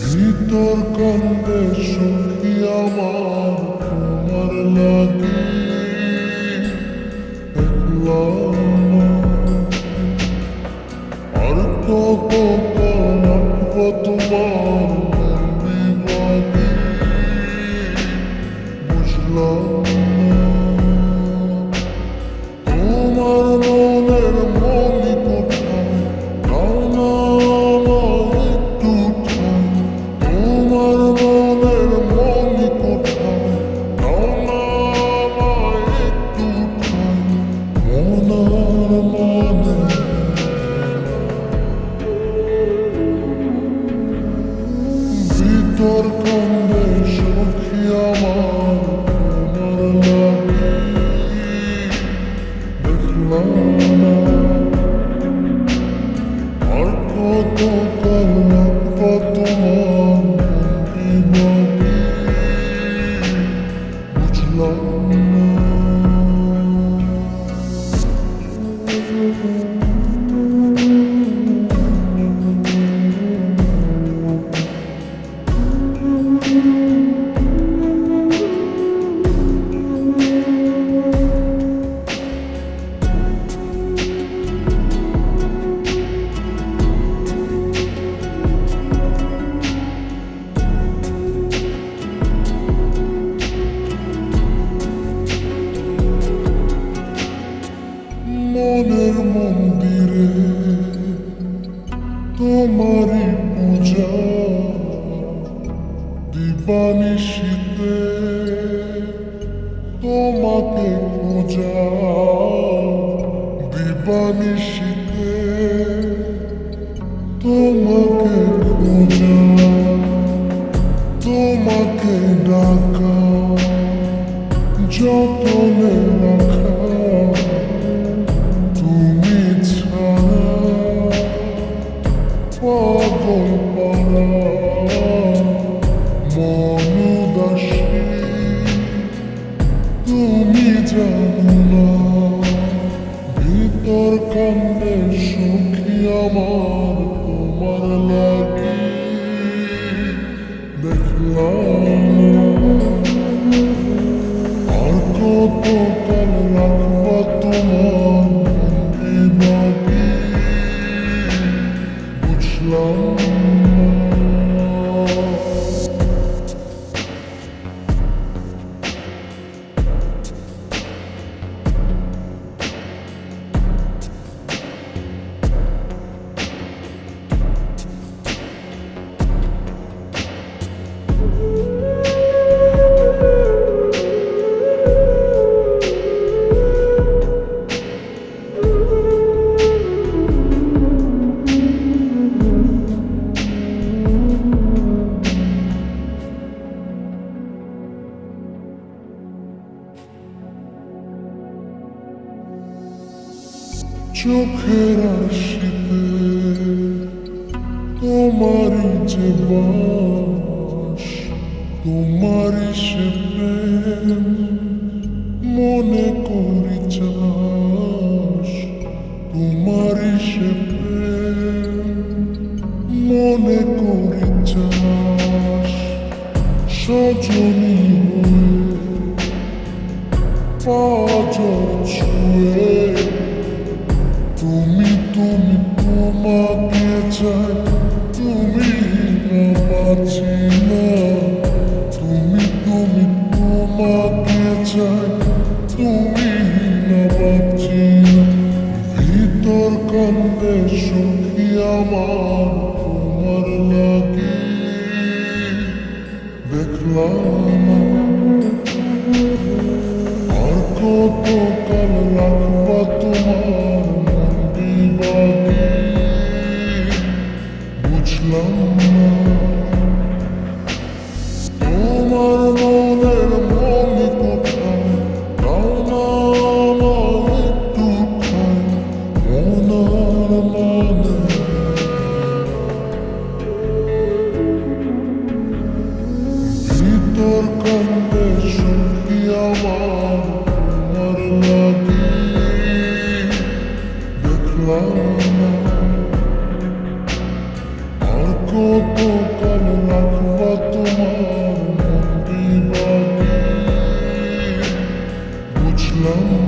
ভিতর কান্দে সখী আমার তোমার লাগে আর কত মনের মন্দিরে তোমারই পূজা দিবানিশীতে তোমাকে খোঁজা দিবানিশীতে তোমাকে খোঁজা তোমাকে ডাকা যতনে রাখা তুমি জানো না ভিতর কান্দে সুখী আমার তোমার লাগি চোখের আশিতে তোমারই যে বাস তোমারই সে প্রেম মনে করি চাস। তোমারই সে প্রেম মনে করি চাস। সজনী পাজর ছুঁয়ে তোমাকে চাই, তুমি পাচ্ছি না তুমি তুমি তোমাকে চাই। তুমি না পাচ্ছি ভিতর কান্দে সুখী আমার তোমার লাগি দেখলাম আর কত কাল রাখব বুঝলাম না love.